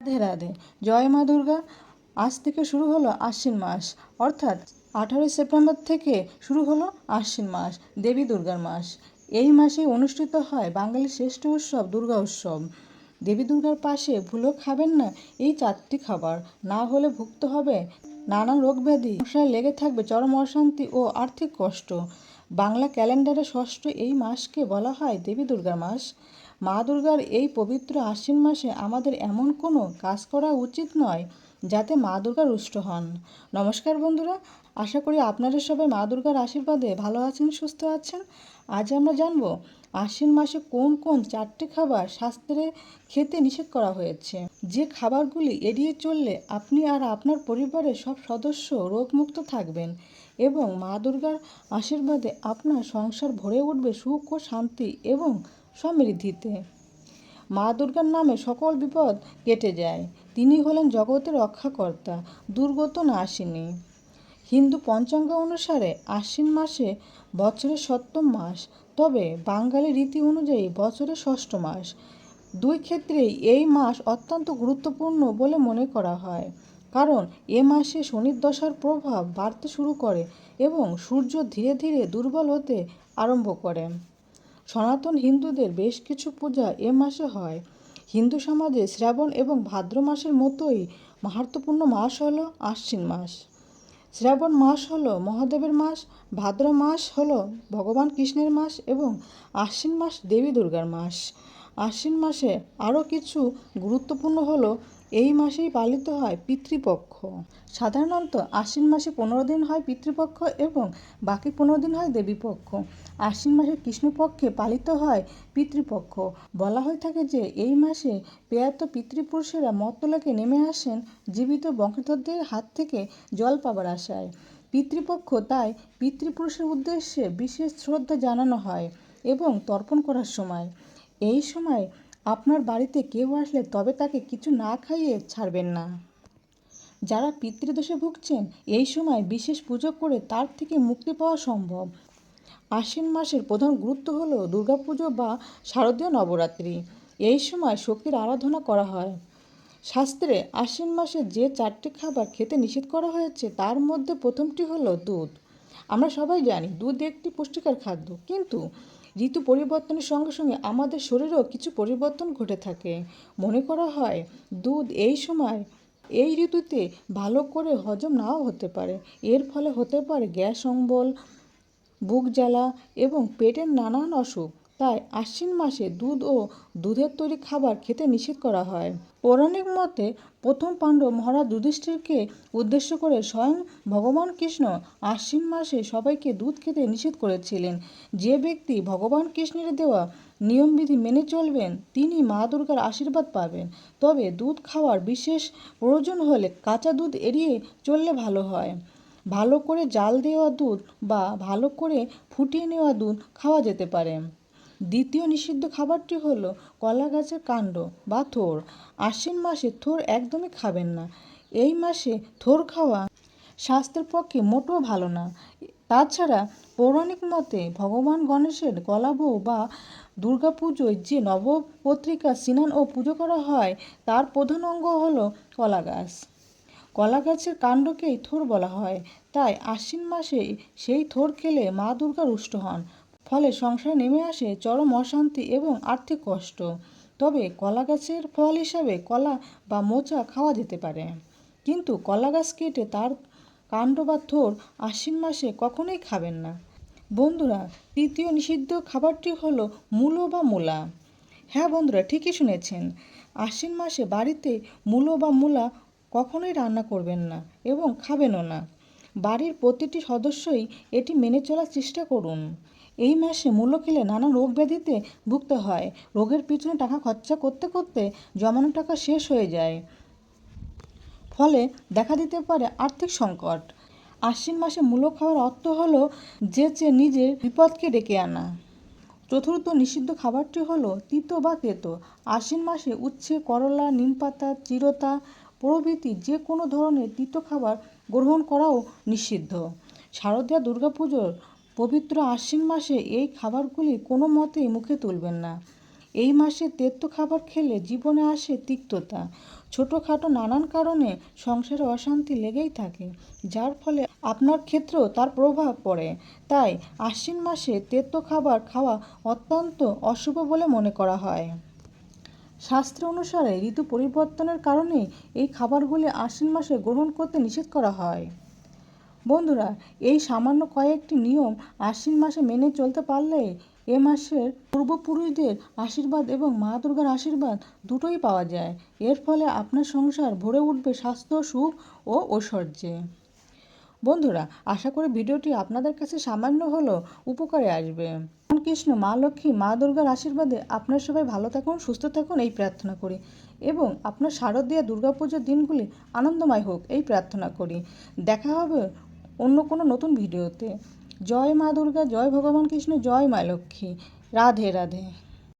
রাধে রাধে। জয় মা দুর্গা। আজ থেকে শুরু হলো আশ্বিন মাস। অর্থাৎ আঠারোই সেপ্টেম্বর থেকে শুরু হলো আশ্বিন মাস, দেবী দুর্গার মাস। এই মাসে অনুষ্ঠিত হয় বাঙালির শ্রেষ্ঠ উৎসব দুর্গা উৎসব। দেবী দুর্গার পাশে ভুলেও খাবেন না এই চারটি খাবার। না হলে ভুক্ত হবে নানা রোগ ব্যাধি। সংসারে লেগে থাকবে চরম অশান্তি ও আর্থিক কষ্ট। বাংলা ক্যালেন্ডারে ষষ্ঠ এই মাসকে বলা হয় দেবী দুর্গার মাস। মা দুর্গার এই পবিত্র আশ্বিন মাসে আমাদের এমন কোনো কাজ করা উচিত নয় যাতে মা দুর্গা রুষ্ট হন। নমস্কার বন্ধুরা, আশা করি আপনারা সবাই মা দুর্গার আশীর্বাদে ভালো আছেন, সুস্থ আছেন। আজ আমরা জানব আশ্বিন মাসে কোন কোন চারটি খাবার শাস্ত্রে খেতে নিষেধ করা হয়েছে। যে খাবারগুলি এড়িয়ে চললে আপনি আর আপনার পরিবারের সব সদস্য রোগমুক্ত থাকবেন এবং মা দুর্গার আশীর্বাদে আপনার সংসার ভরে উঠবে সুখ ও শান্তি এবং সমৃদ্ধিতে। মা দুর্গার নামে সকল বিপদ কেটে যায়। তিনি হলেন জগতের রক্ষাকর্তা, দুর্গত নাশিনী হিন্দু পঞ্চাঙ্গ অনুসারে আশ্বিন মাসে বছরের সপ্তম মাস, তবে বাঙালি রীতি অনুযায়ী বছরের ষষ্ঠ মাস। দুই ক্ষেত্রেই এই মাস অত্যন্ত গুরুত্বপূর্ণ বলে মনে করা হয়, কারণ এ মাসে শনির দশার প্রভাব বাড়তে শুরু করে এবং সূর্য ধীরে ধীরে দুর্বল হতে আরম্ভ করে। সনাতন হিন্দুদের বেশ কিছু পূজা এ মাসে হয়। হিন্দু সমাজে শ্রাবণ এবং ভাদ্র মাসের মতোই মাহাত্মপূর্ণ মাস হল আশ্বিন মাস। শ্রাবণ মাস হলো মহাদেবের মাস, ভাদ্র মাস হলো ভগবান কৃষ্ণের মাস এবং আশ্বিন মাস দেবী দুর্গার মাস। আশ্বিন মাসে আরও কিছু গুরুত্বপূর্ণ হলো এই মাসেই পালিত হয় পিতৃপক্ষ। সাধারণত আশ্বিন মাসে পনেরো দিন হয় পিতৃপক্ষ এবং বাকি পনেরো দিন হয় দেবীপক্ষ। আশ্বিন মাসে কৃষ্ণপক্ষে পালিত হয় পিতৃপক্ষ। বলা হয়ে থাকে যে, এই মাসে প্রয়াত পিতৃপুরুষেরা মর্তলোকে নেমে আসেন জীবিত বংশধরদের হাত থেকে জল পাবার আশায়। পিতৃপক্ষ তাই পিতৃপুরুষের উদ্দেশ্যে বিশেষ শ্রদ্ধা জানানো হয় এবং তর্পণ করার সময়। এই সময় আপনার বাড়িতে কেউ আসলে তবে তাকে কিছু না খাইয়ে ছাড়বেন না। যারা পিতৃদোষে ভুগছেন, এই সময় বিশেষ পুজো করে তার থেকে মুক্তি পাওয়া সম্ভব। আশ্বিন মাসের প্রধান গুরুত্ব হল দুর্গাপুজো বা শারদীয় নবরাত্রি। এই সময় শক্তির আরাধনা করা হয়। শাস্ত্রে আশ্বিন মাসে যে চারটি খাবার খেতে নিষেধ করা হয়েছে, তার মধ্যে প্রথমটি হলো দুধ। আমরা সবাই জানি দুধ একটি পুষ্টিকর খাদ্য, কিন্তু ঋতু পরিবর্তনের সঙ্গে সঙ্গে আমাদের শরীরেও কিছু পরিবর্তন ঘটে থাকে। মনে করা হয়, দুধ এই সময় এই ঋতুতে ভালো করে হজম নাও হতে পারে। এর ফলে হতে পারে গ্যাস অম্বল, বুক জ্বালা এবং পেটের নানান অসুখ। তাই আশ্বিন মাসে দুধ ও দুধের তৈরি খাবার খেতে নিষেধ করা হয়। পৌরাণিক মতে প্রথম পাণ্ডব মহারাজ যুধিষ্ঠিরকে উদ্দেশ্য করে স্বয়ং ভগবান কৃষ্ণ আশ্বিন মাসে সবাইকে দুধ খেতে নিষেধ করেছিলেন। যে ব্যক্তি ভগবান কৃষ্ণের দেওয়া নিয়মবিধি মেনে চলবেন, তিনি মা দুর্গার আশীর্বাদ পাবেন। তবে দুধ খাওয়ার বিশেষ প্রয়োজন হলে কাঁচা দুধ এড়িয়ে চললে ভালো হয়। ভালো করে জাল দেওয়া দুধ বা ভালো করে ফুটিয়ে নেওয়া দুধ খাওয়া যেতে পারে। দ্বিতীয় নিষিদ্ধ খাবারটি হলো কলা গাছের কাণ্ড বা থোর। আশ্বিন মাসে থোর একদমই খাবেন না। এই মাসে থোর খাওয়া স্বাস্থ্যের পক্ষে মোটেও ভালো না। তাছাড়া পৌরাণিক মতে ভগবান গণেশের গলাবউ বা দুর্গাপুজোয় যে নবপত্রিকা স্নান ও পুজো করা হয়, তার প্রধান অঙ্গ হল কলা গাছ। কলা গাছের কাণ্ডকেই থোর বলা হয়। তাই আশ্বিন মাসে সেই থোর খেলে মা দুর্গা রুষ্ট হন। ফলে সংসারে নেমে আসে চরম অশান্তি এবং আর্থিক কষ্ট। তবে কলা গাছের ফল হিসাবে কলা বা মোচা খাওয়া যেতে পারে। কিন্তু কলা গাছ কেটে তার কাণ্ড বা থোর আশ্বিন মাসে কখনোই খাবেন না। বন্ধুরা, তৃতীয় নিষিদ্ধ খাবারটি হলো মূলো বা মূলা। হ্যাঁ বন্ধুরা, ঠিকই শুনেছেন। আশ্বিন মাসে বাড়িতে মূলো বা মূলা কখনোই রান্না করবেন না এবং খাবেনও না। বাড়ির প্রতিটি সদস্যই এটি মেনে চলার চেষ্টা করুন। এই মাসে মূল্য খেলে নানা রোগ ব্যাধিতে ভুগতে হয়। রোগের পিছনে টাকা খরচা করতে করতে জমানো টাকা শেষ হয়ে যায়। ফলে দেখা দিতে পারে আর্থিক সংকট। আশ্বিন মাসে মূল্য খাওয়ার অর্থ হলো যে চেয়ে নিজের বিপদকে ডেকে আনা। চতুর্থ নিষিদ্ধ খাবারটি হলো তিতো বা তেতো। আশ্বিন মাসে উচ্ছে, করলা, নিমপাতা, চিরতা প্রভৃতি যে কোনো ধরনের তিতো খাবার গ্রহণ করাও নিষিদ্ধ। শারদীয়া দুর্গাপুজোর পবিত্র আশ্বিন মাসে এই খাবারগুলি কোনো মতেই মুখে তুলবেন না। এই মাসে তেতো খাবার খেলে জীবনে আসে তিক্ততা। ছোটোখাটো নানান কারণে সংসারে অশান্তি লেগেই থাকে, যার ফলে আপনার ক্ষেত্রেও তার প্রভাব পড়ে। তাই আশ্বিন মাসে তেতো খাবার খাওয়া অত্যন্ত অশুভ বলে মনে করা হয়। শাস্ত্র অনুসারে ঋতু পরিবর্তনের কারণে এই খাবারগুলি আশ্বিন মাসে গ্রহণ করতে নিষেধ করা হয়। বন্ধুরা, এই সামান্য কয়েকটি নিয়ম আশ্বিন মাসে মেনে চলতে পারলে এ মাসের পূর্বপুরুষদের আশীর্বাদ এবং মা দুর্গার আশীর্বাদ দুটোই পাওয়া যায়। এর ফলে আপনার সংসার ভরে উঠবে স্বাস্থ্য, সুখ ও ঐশ্বর্যে। বন্ধুরা, আশা করি ভিডিওটি আপনাদের কাছে সামান্য হলেও উপকারে আসবে। কৃষ্ণ, মা লক্ষ্মী, মা দুর্গার আশীর্বাদে আপনার সবাই ভালো থাকুন, সুস্থ থাকুন এই প্রার্থনা করি। এবং আপনার শারদীয় দুর্গাপুজোর দিনগুলি আনন্দময় হোক এই প্রার্থনা করি। দেখা হবে অন্য কোনো নতুন ভিডিওতে। জয় মা দুর্গা, জয় ভগবান কৃষ্ণ, জয় মা লক্ষ্মী। রাধে রাধে।